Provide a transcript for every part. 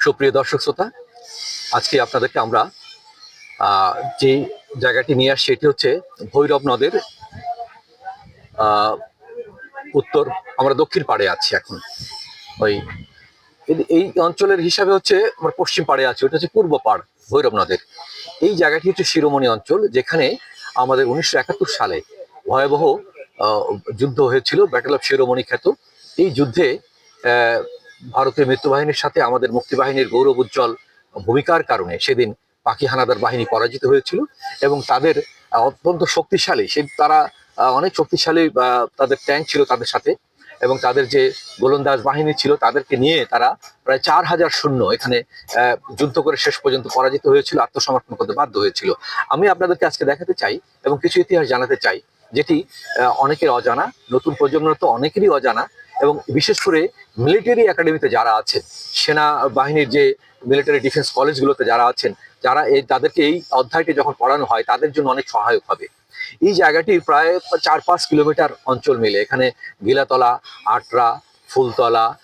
সুপ্রিয় দর্শক শ্রোতা, আজকে আপনাদেরকে আমরা যে জায়গাটি নিয়ে আসছি এটি হচ্ছে ভৈরব নদের উত্তর, আমরা দক্ষিণ পাড়ে আছি এখন। ওই, এই- এই অঞ্চলের হিসাবে হচ্ছে আমরা পশ্চিম পাড়ে আছি ওটা হচ্ছে পূর্ব পাড়, ভৈরব নদের। এই জায়গাটি হচ্ছে শিরোমণি অঞ্চল, যেখানে আমাদের উনিশশো একাত্তর সালে ভয়াবহ যুদ্ধ হয়েছিল ব্যাটেল অফ শিরোমণি খ্যাত এই যুদ্ধে আহ, ভারতের মিত্রবাহিনীর সাথে আমাদের মুক্তিবাহিনীর গৌরব উজ্জ্বল ভূমিকার কারণে সেদিন পাখি হানাদার বাহিনী পরাজিত হয়েছিল এবং তাদের অত্যন্ত শক্তিশালী সে তারা অনেক শক্তিশালী তাদের ট্যাঙ্ক ছিল তাদের সাথে এবং তাদের যে গোলন্দাজ বাহিনী ছিল তাদেরকে নিয়ে তারা প্রায় চার হাজার শূন্য এখানে যুদ্ধ করে শেষ পর্যন্ত পরাজিত হয়েছিল আত্মসমর্পণ করতে বাধ্য হয়েছিল। আমি আপনাদেরকে আজকে দেখাতে চাই এবং কিছু ইতিহাস জানাতে চাই যেটি অনেকের অজানা নতুন প্রজন্মের তো অনেকেরই অজানা এবং বিশেষ করে মিলিটারি একাডেমিতে যারা আছেন সেনা বাহিনীর যে মিলিটারি ডিফেন্স কলেজগুলোতে যারা আছেন, যারা এই, তাদেরকে এই অধ্যায়টি যখন পড়ানো হয়, তাদের জন্য অনেক সহায়ক হবে। এই জায়গাটি প্রায় চার পাঁচ কিলোমিটার অঞ্চল মিলে। এখানে গিলাতলা, আটরা, ফুলতলা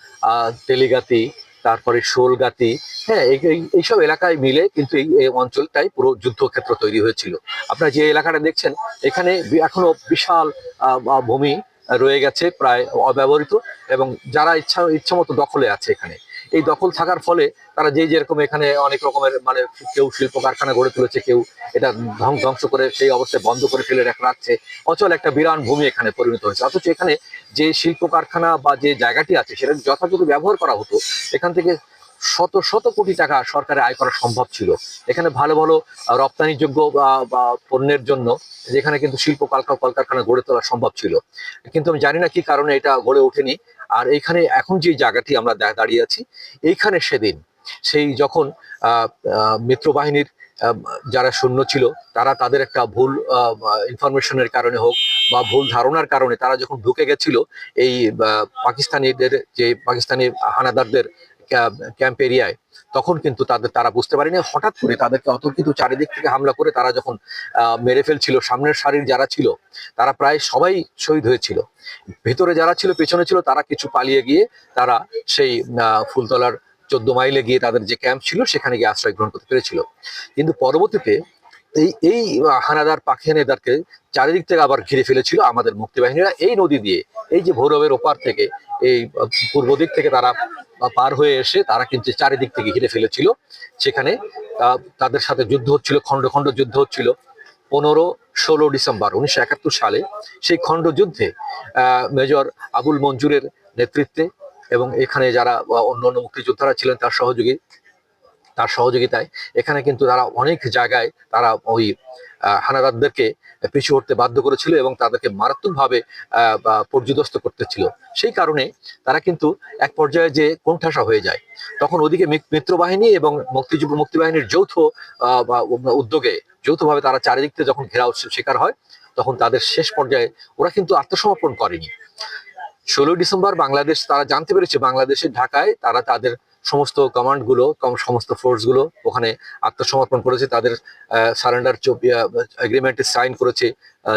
তেলিগাতি, তারপরে শোলগাতি হ্যাঁ এই- এই- এইসব এলাকায় মিলে কিন্তু এই অঞ্চলটাই পুরো যুদ্ধক্ষেত্র তৈরি হয়েছিল। আপনারা যে এলাকাটা দেখছেন, এখানে এখনও বিশাল ভূমি রয়ে গেছে প্রায় অব্যবহৃত এবং যারা ইচ্ছা ইচ্ছা মতো দখলে আছে এখানে। এই দখল থাকার ফলে তারা যে যেরকম এখানে অনেক রকমের মানে কেউ শিল্প কারখানা গড়ে তুলেছে, কেউ এটা ধ্বং- ধ্বংস করে সেই অবস্থায় বন্ধ করে ফেলে রেখে রাখছে, অচল একটা বিরান ভূমি এখানে পরিণত হয়েছে। অথচ এখানে যে শিল্প কারখানা বা যে জায়গাটি আছে সেটা যথাযথ ব্যবহার করা হতো, এখান থেকে শত শত কোটি টাকা সরকারে আয় করা সম্ভব ছিল। এখানে ভালো ভালো রপ্তানিযোগ্য পণ্যের জন্য যেখানে কিন্তু শিল্প কারখা- কলকারখানা গড়ে তোলা সম্ভব ছিল। কিন্তু আমি জানি না কি কারণে এটা গড়ে ওঠেনি। আর এইখানে এখন যে জায়গাটি আমরা দাঁড়িয়ে আছি এইখানে সেদিন সেই যখন আহ, আহ, মিত্র বাহিনীর যারা শূন্য ছিল তারা তাদের একটা ভুল ইনফরমেশনের কারণে হোক বা ভুল ধারণার কারণে তারা যখন ঢুকে গেছিল এই পাকিস্তানিদের যে পাকিস্তানি হানাদারদের ক্যাম্প এরিয়ায়, তখন কিন্তু তাদের, তারা বুঝতে পারেনি। হঠাৎ করে তাদেরকে অতর্কিত চারিদিক থেকে হামলা করে তারা যখন মেরে ফেলছিল, সামনের সারির যারা ছিল, তারা প্রায় সবাই শহীদ হয়েছিল। ভেতরে যারা ছিল, পেছনে ছিল, তারা কিছু পালিয়ে গিয়ে তারা সেই ফুলতলার চোদ্দ মাইলে গিয়ে তাদের যে ক্যাম্প ছিল, সেখানে গিয়ে আশ্রয় গ্রহণ করতে পেরেছিল। কিন্তু পরবর্তীতে এই এই হানাদার পাখি পাখিয়ানেদারকে চারিদিক থেকে আবার ঘিরে ফেলেছিল আমাদের মুক্তিবাহিনীরা। এই নদী দিয়ে, এই যে ভৈরবের ওপার থেকে, এই পূর্ব দিক থেকে তারা আহ, পার হয়ে এসে তারা কিন্তু চারিদিক থেকে ঘিরে ফেলেছিল। সেখানে তাদের সাথে যুদ্ধ হচ্ছিল খণ্ড খণ্ড যুদ্ধ হচ্ছিল। পনেরো ষোলো ডিসেম্বর উনিশশো একাত্তর সালে সেই খণ্ড যুদ্ধে মেজর আবুল মঞ্জুরের নেতৃত্বে এবং এখানে যারা অন্য অন্য মুক্তিযোদ্ধারা ছিলেন তার সহযোগী তার সহযোগিতায়। এখানে কিন্তু তারা অনেক জায়গায় তারা ওই হানাদারদেরকে পিছু হটতে বাধ্য করেছিল এবং তাদেরকে মারাত্মকভাবে পর্যদস্ত করতেছিল। সেই কারণে তারা কিন্তু এক পর্যায়ে যে কোণঠাসা হয়ে যায়। তখন ওদিকে মিত্রবাহিনী এবং মুক্তিযুদ্ধ, মুক্তিবাহিনীর যৌথ উদ্যোগে যৌথভাবে তারা চারিদিক থেকে যখন ঘেরা ঘেরাও শিকার হয়, তখন তাদের শেষ পর্যায়ে ওরা কিন্তু আত্মসমর্পণ করেনি। ষোলোই ডিসেম্বর বাংলাদেশ, তারা জানতে পেরেছে বাংলাদেশের ঢাকায় তারা তাদের সমস্ত কমান্ডগুলো, কম- সমস্ত ফোর্সগুলো ওখানে আত্মসমর্পণ করেছে। তাদের সারেন্ডার এগ্রিমেন্টে সাইন করেছে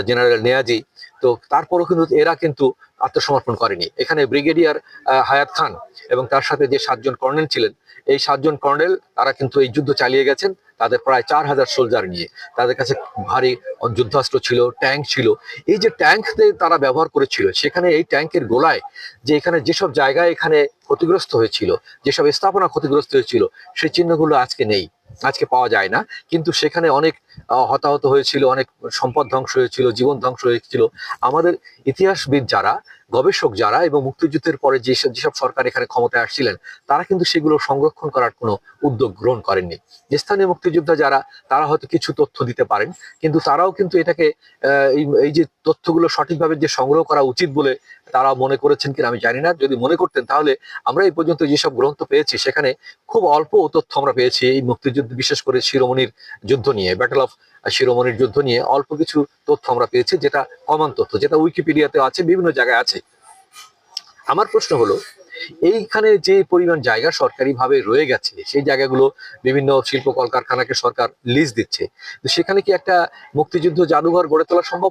জেনারেল নেয়াজি। তো তারপরও কিন্তু এরা কিন্তু আত্মসমর্পণ করেনি। এখানে ব্রিগেডিয়ার হায়াত খান এবং তার সাথে যে সাতজন কর্নেল ছিলেন, এই সাতজন কর্নেল তারা কিন্তু এই যুদ্ধ চালিয়ে গেছেন। তাদের প্রায় চার হাজার সোলজার নিয়ে। তাদের কাছে ভারী যুদ্ধাস্ত্র ছিল ট্যাঙ্ক ছিল। এই যে ট্যাঙ্ক তারা ব্যবহার করেছিল, সেখানে এই ট্যাঙ্কের গোলায় যে এখানে যেসব জায়গায় এখানে ক্ষতিগ্রস্ত হয়েছিল, যেসব স্থাপনা ক্ষতিগ্রস্ত হয়েছিল, সেই চিহ্নগুলো আজকে নেই। আজকে পাওয়া যায় না। কিন্তু সেখানে অনেক হতাহত হয়েছিল, অনেক সম্পদ ধ্বংস হয়েছিল, জীবন ধ্বংস হয়েছিল। আমাদের ইতিহাসবিদ যারা, গবেষক যারা এবং মুক্তিযুদ্ধের পরে যেসব যেসব সরকার এখানে ক্ষমতায় আসছিলেন, তারা কিন্তু সেগুলো সংরক্ষণ করার কোনো উদ্যোগ গ্রহণ করেননি। স্থানীয় মুক্তিযোদ্ধা যারা, তারা হয়তো কিছু তথ্য দিতে পারেন, কিন্তু তারাও কিন্তু এটাকে এই যে তথ্যগুলো সঠিকভাবে যে সংগ্রহ করা উচিত বলে তারা মনে করেছেন কিনা আমি জানি না। যদি মনে করতেন তাহলে আমরা এই পর্যন্ত যেসব গ্রন্থ পেয়েছি, সেখানে খুব অল্প তথ্য আমরা পেয়েছি এই মুক্তিযুদ্ধ বিশেষ করে শিরোমণির যুদ্ধ নিয়ে ব্যাটল অফ শিরোমণির যুদ্ধ নিয়ে অল্প কিছু তথ্য আমরা পেয়েছি, যেটা কমন তথ্য, যেটা উইকিপিডিয়াতে আছে, বিভিন্ন জায়গায় আছে। আমার প্রশ্ন হলো, এইখানে যে পরিমাণ জায়গা সরকারি ভাবে রয়ে গেছে, সেই জায়গাগুলো বিভিন্ন শিল্প কলকারখানাকে সরকার লিজ দিচ্ছে সেখানে কি একটা মুক্তিযুদ্ধ জাদুঘর গড়ে তোলা সম্ভব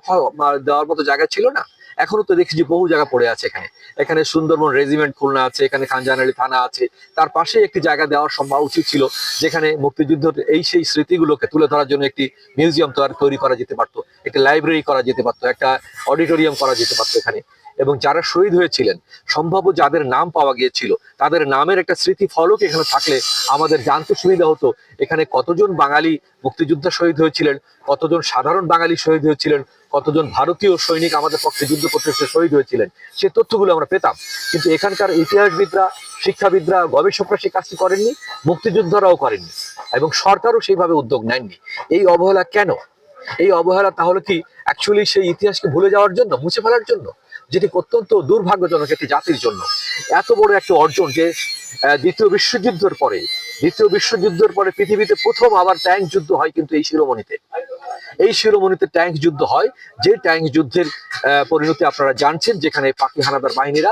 দেওয়ার মতো জায়গা ছিল না? এখনও তো দেখছি বহু জায়গা পড়ে আছে এখানে। এখানে সুন্দরবন রেজিমেন্ট খুলনা আছে, এখানে খানজানালি থানা আছে। তার পাশে একটি জায়গা দেওয়ার সম্ভব উচিত ছিল, যেখানে মুক্তিযুদ্ধ এই সেই স্মৃতিগুলোকে তুলে ধরার জন্য একটি মিউজিয়াম তৈরি করা যেতে পারতো, একটি লাইব্রেরি করা যেতে পারতো, একটা অডিটোরিয়াম করা যেতে পারতো এখানে। এবং যারা শহীদ হয়েছিলেন, সম্ভাব্য যাদের নাম পাওয়া গিয়েছিল, তাদের নামের একটা স্মৃতি ফলক এখানে থাকলে আমাদের জানতে সুবিধা হতো, এখানে কতজন বাঙালি মুক্তিযোদ্ধা শহীদ হয়েছিলেন, কতজন সাধারণ বাঙালি শহীদ হয়েছিলেন, কতজন ভারতীয় সৈনিক আমাদের পক্ষে যুদ্ধ করতে এসে শহীদ হয়েছিলেন, সে তথ্যগুলো আমরা পেতাম। কিন্তু এখানকার ইতিহাসবিদরা, শিক্ষাবিদরা, গবেষকরা সে কাজটি করেননি, মুক্তিযোদ্ধারাও করেননি এবং সরকারও সেইভাবে উদ্যোগ নেননি। এই অবহেলা কেন? এই অবহেলা তাহলে কি অ্যাকচুয়ালি সেই ইতিহাসকে ভুলে যাওয়ার জন্য, মুছে ফেলার জন্য? যেটি অত্যন্ত দুর্ভাগ্যজনক একটি জাতির জন্য। এত বড় একটা অর্জন যে দ্বিতীয় বিশ্বযুদ্ধের পরে, দ্বিতীয় বিশ্বযুদ্ধের পরে পৃথিবীতে প্রথম আবার ট্যাঙ্ক যুদ্ধ হয় কিন্তু এই শিরোমণিতে। এই শিরোমণিতে ট্যাঙ্ক যুদ্ধ হয়, যে ট্যাঙ্ক যুদ্ধের পরিণতি আপনারা জানছেন, যেখানে পাকি হানাদার বাহিনীরা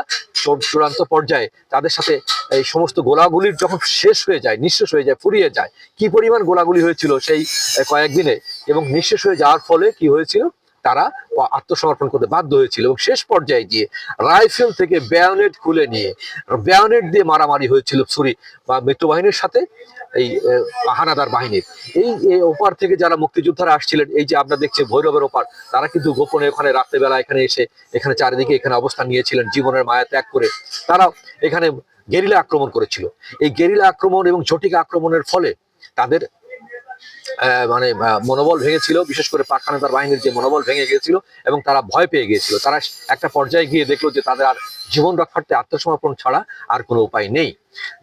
চূড়ান্ত পর্যায়ে তাদের সাথে এই সমস্ত গোলাগুলির যখন শেষ হয়ে যায়, নিঃশেষ হয়ে যায়, ফুরিয়ে যায়, কি পরিমাণ গোলাগুলি হয়েছিল সেই কয়েকদিনে? এবং নিঃশেষ হয়ে যাওয়ার ফলে কি হয়েছিল? তারা আত্মসমর্পণ করতে বাধ্য হয়েছিল এবং শেষ পর্যায়ে গিয়ে রাইফেল থেকে ব্যায়নেট খুলে নিয়ে, ব্যায়নেট দিয়ে মারামারি হয়েছিল ছুরি বা মিত্রবাহিনীর সাথে এই হানাদার বাহিনীর। এই ওপার থেকে যারা মুক্তিযোদ্ধারা আসছিলেন, এই যে আমরা দেখছি ভৈরবের ওপার, তারা কিন্তু গোপনে ওখানে রাত্রেবেলা এখানে এসে এখানে চারিদিকে এখানে অবস্থান নিয়েছিলেন, জীবনের মায়া ত্যাগ করে। তারা এখানে গেরিলা আক্রমণ করেছিল। এই গেরিলা আক্রমণ এবং ঝটিকা আক্রমণের ফলে তাদের মানে মনোবল ভেঙেছিল, বিশেষ করে পাক হানাদার বাহিনীর যে মনোবল ভেঙে গিয়েছিল এবং তারা ভয় পেয়ে গিয়েছিল। তারা একটা পর্যায়ে গিয়ে দেখল যে তাদের আর জীবন রক্ষার্থে আত্মসমর্পণ ছাড়া আর কোনো উপায় নেই।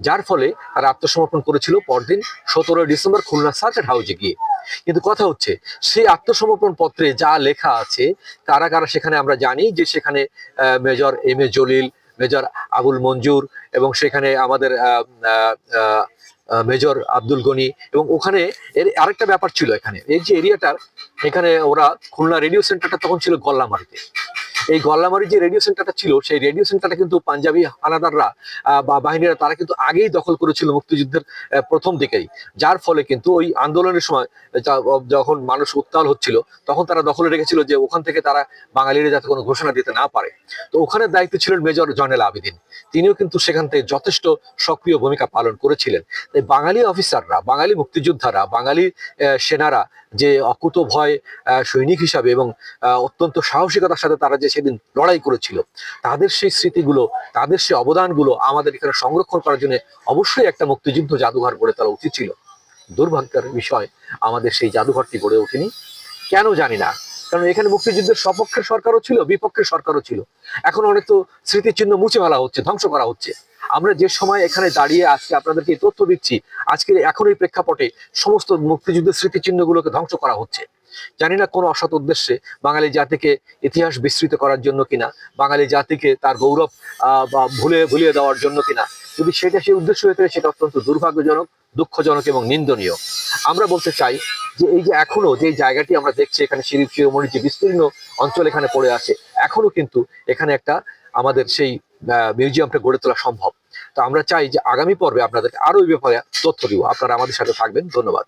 যার ফলে তারা আত্মসমর্পণ করেছিল পরদিন সতেরোই ডিসেম্বর খুলনা সার্কেট হাউসে গিয়ে। কিন্তু কথা হচ্ছে, সেই আত্মসমর্পণ পত্রে যা লেখা আছে, কারা কারা সেখানে আমরা জানি যে সেখানে major M A Jalil major Abul Manzur এবং সেখানে আমাদের মেজর আব্দুল গনি এবং ওখানে এর আরেকটা ব্যাপার ছিল এখানে। এই যে এরিয়াটার, এখানে ওরা খুলনা রেডিও সেন্টারটা তখন ছিল গল্লামারিতে এই গল্লামারি যে রেডিও সেন্টারটা ছিল, সেই রেডিও সেন্টারটা কিন্তু পাঞ্জাবি হানাদাররা বা বাহিনীরা তারা কিন্তু আগেই দখল করেছিল মুক্তিযুদ্ধের প্রথম দিকেই। যার ফলে কিন্তু ওই আন্দোলনের সময় যখন মানুষ উত্তাল হচ্ছিল, তখন তারা দখলে রেখেছিল যে ওখান থেকে তারা বাঙালিরা যাতে কোনো ঘোষণা দিতে না পারে। তো ওখানে দায়িত্ব ছিলেন মেজর জয়নাল আবেদিন। তিনিও কিন্তু সেখান থেকে যথেষ্ট সক্রিয় ভূমিকা পালন করেছিলেন। তাই বাঙালি অফিসাররা, বাঙালি মুক্তিযোদ্ধারা, বাঙালি সেনারা যে অকুত ভয় সৈনিক হিসাবে এবং অত্যন্ত সাহসিকতার সাথে তারা যে সেদিন লড়াই করেছিল। তাদের সেই স্মৃতিগুলো, তাদের সেই অবদানগুলো আমাদের এখানে সংরক্ষণ করার জন্য অবশ্যই একটা মুক্তিযুদ্ধ জাদুঘর গড়ে তোলা উচিত ছিল। দুর্ভাগ্যের বিষয়, আমাদের সেই জাদুঘরটি গড়ে ওঠেনি। কেন জানি না। কারণ এখানে মুক্তিযুদ্ধের সপক্ষের সরকারও ছিল বিপক্ষের সরকারও ছিল। এখন অনেক তো স্মৃতিচিহ্ন মুছে ফেলা হচ্ছে, ধ্বংস করা হচ্ছে। আমরা যে সময় এখানে দাঁড়িয়ে আজকে আপনাদেরকে তথ্য দিচ্ছি আজকে এখন এই প্রেক্ষাপটে সমস্ত মুক্তিযুদ্ধের স্মৃতিচিহ্নগুলোকে ধ্বংস করা হচ্ছে। জানি না কোন অসৎ উদ্দেশ্যে বাঙালি জাতিকে ইতিহাস বিস্তৃত করার জন্য কিনা, বাঙালি জাতিকে তার গৌরব বা ভুলে, ভুলিয়ে দেওয়ার জন্য কিনা। যদি সেটা সেই উদ্দেশ্য হয়ে থাকে, সেটা অত্যন্ত দুর্ভাগ্যজনক, দুঃখজনক এবং নিন্দনীয়। আমরা বলতে চাই যে এই যে এখনও যে জায়গাটি আমরা দেখছি এখানে শিরিপ শিরোমণি যে বিস্তীর্ণ অঞ্চল এখানে পড়ে আছে, এখনও কিন্তু এখানে একটা আমাদের সেই মিউজিয়ামটা গড়ে তোলা সম্ভব। তো আমরা চাই যে আগামী পর্বে আপনাদেরকে আরও এই ব্যাপারে তথ্য দিব। আপনারা আমাদের সাথে থাকবেন। ধন্যবাদ।